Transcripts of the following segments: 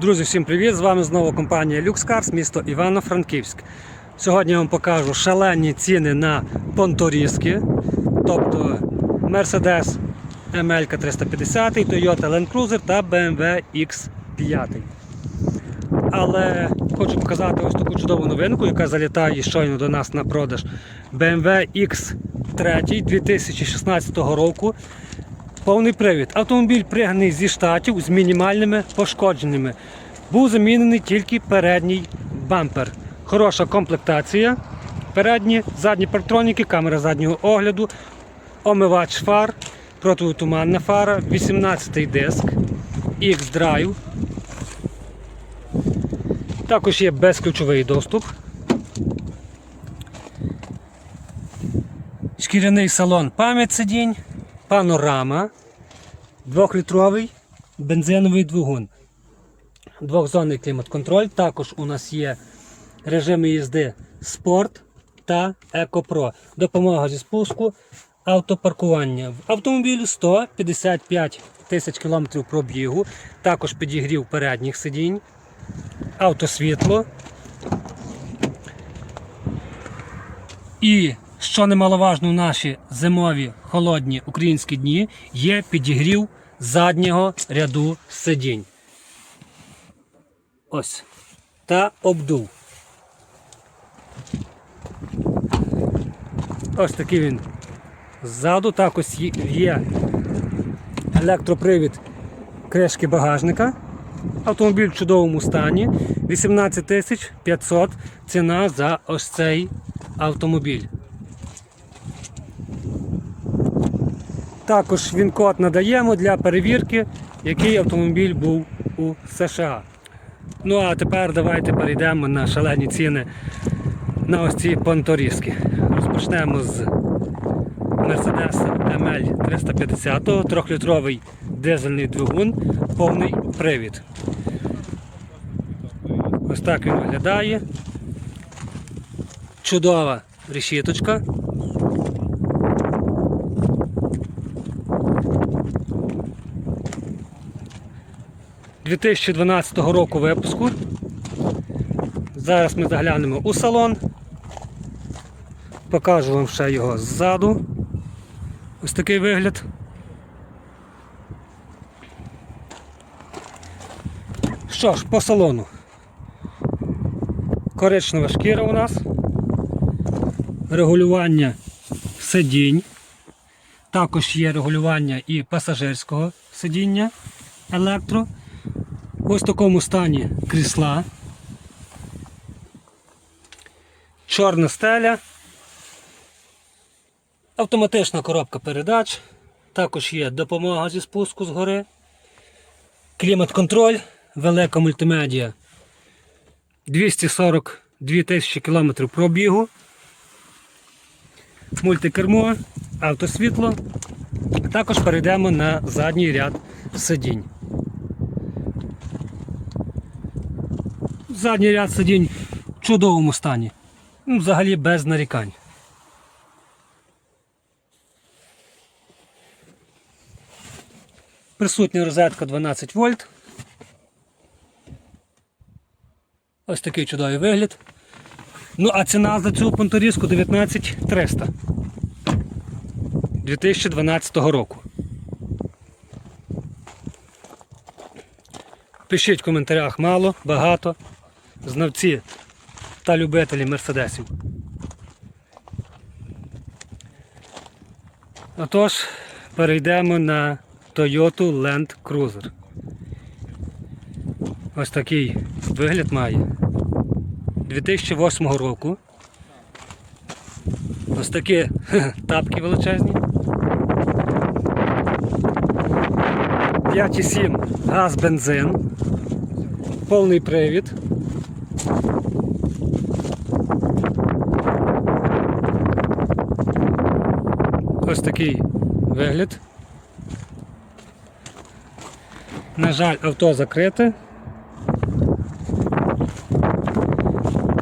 Друзі, всім привіт! З вами знову компанія LuxCars, місто Івано-Франківськ. Сьогодні я вам покажу шалені ціни на понторізки, тобто Mercedes ML 350, Toyota Land Cruiser та BMW X5. Але хочу показати ось таку чудову новинку, яка залітає щойно до нас на продаж. BMW X3 2016 року. Повний привід. Автомобіль пригнаний зі штатів з мінімальними пошкодженнями. Був замінений тільки передній бампер. Хороша комплектація. Передні, задні парктроніки, камера заднього огляду, омивач фар, протитуманна фара, 18-й диск, X-Drive. Також є безключовий доступ. Шкіряний салон пам'ять сидінь, панорама, двохлітровий бензиновий двигун, двохзонний клімат-контроль. Також у нас є режими їзди Спорт та Еко-Про. Допомога зі спуску, автопаркування. В автомобілі 155 тисяч кілометрів пробігу, також підігрів передніх сидінь, автосвітло. І що немаловажно в наші зимові холодні українські дні, є підігрів заднього ряду сидінь. Ось. Та обдув. Ось такий він ззаду. Також є- є електропривід кришки багажника. Автомобіль в чудовому стані. 18 500 ціна за ось цей автомобіль. Також він код надаємо для перевірки, який автомобіль був у США. Ну а тепер давайте перейдемо на шалені ціни на ось ці понторізки. Розпочнемо з Mercedes ML 350, 3-літровий дизельний двигун, повний привід. Ось так він виглядає. Чудова решіточка. – 2012 року випуску. Зараз ми заглянемо у салон. Покажу вам ще його ззаду. Ось такий вигляд. Що ж, по салону. Коричнева шкіра у нас. Регулювання сидінь. Також є регулювання і пасажирського сидіння електро. Ось в такому стані крісла. Чорна стеля. Автоматична коробка передач. Також є допомога зі спуску згори. Клімат-контроль, велика мультимедіа. 242 тисячі кілометрів пробігу. Мультикермо, автосвітло. Також перейдемо на задній ряд сидінь. Задній ряд сидінь в чудовому стані. Ну, взагалі без нарікань. Присутня розетка 12 вольт. Ось такий чудовий вигляд. Ну, а ціна за цю понторізку 19 300 2012 року. Пишіть в коментарях мало, багато. Знавці та любителі мерседесів. Отож, перейдемо на Toyota Land Cruiser. Ось такий вигляд має. 2008 року. Ось такі тапки величезні. 5,7 газ бензин. Повний привід. Ось такий вигляд. На жаль, авто закрите.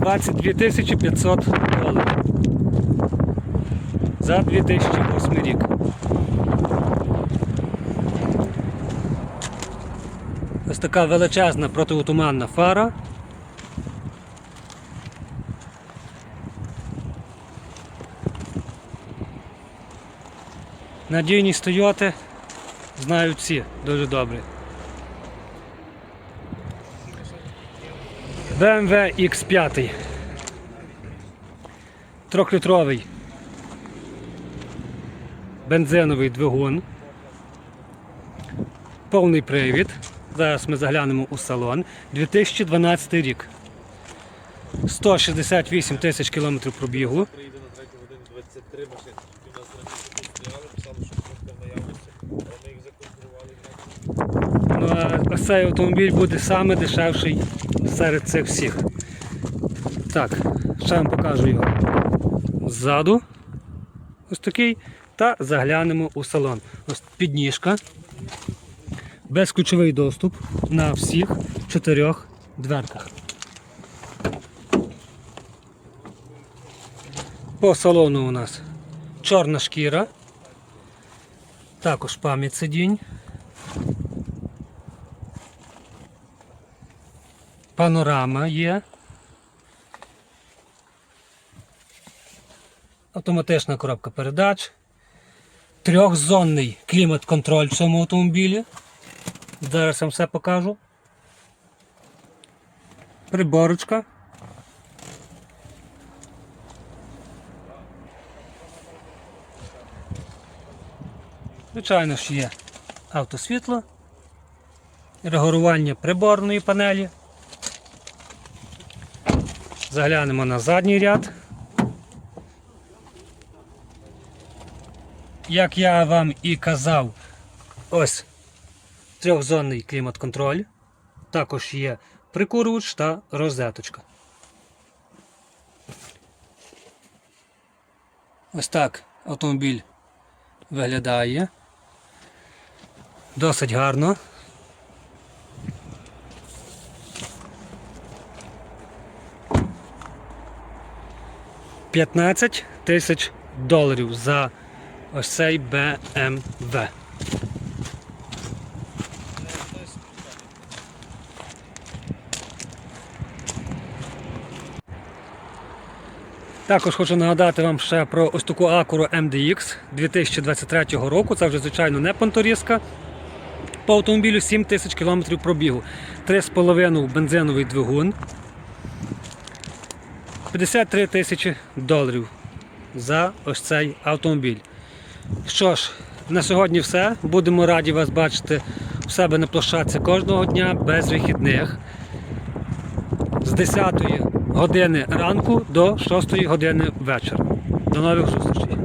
22 500 доларів. За 2008 рік. Ось така величезна протиотуманна фара. Надійність Toyota знають всі дуже добре. BMW X5. Трьохлітровий бензиновий двигун. Повний привід. Зараз ми заглянемо у салон. 2012 рік. 168 тисяч кілометрів пробігу. Приїде на третю годину 23 машини. Тільки у нас раніше тут стояли, писали, що просто в наявності, але ми їх законтролювали. Ну, а цей автомобіль буде саме дешевший серед цих всіх. Так, ще вам покажу його ззаду. Ось такий. Та заглянемо у салон. Ось підніжка. Безключовий доступ на всіх чотирьох дверках. По салону у нас чорна шкіра. Також пам'ять сидінь. Панорама є. Автоматична коробка передач. Трьохзонний клімат-контроль в цьому автомобілі. Зараз вам все покажу. Приборочка. Звичайно ж є автосвітло, регулювання приборної панелі. Заглянемо на задній ряд. Як я вам і казав, ось трьохзонний клімат-контроль. Також є прикурювач та розеточка. Ось так автомобіль виглядає. Досить гарно. П'ятнадцять тисяч доларів за ось цей BMW. Також хочу нагадати вам ще про ось таку Acura MDX 2023 року. Це вже, звичайно, не понторізка. По автомобілю 7 тисяч кілометрів пробігу. 3,5 бензиновий двигун. 53 тисячі доларів за ось цей автомобіль. Що ж, на сьогодні все. Будемо раді вас бачити у себе на площадці кожного дня без вихідних. З 10 години ранку до 6 години вечора. До нових зустрічей.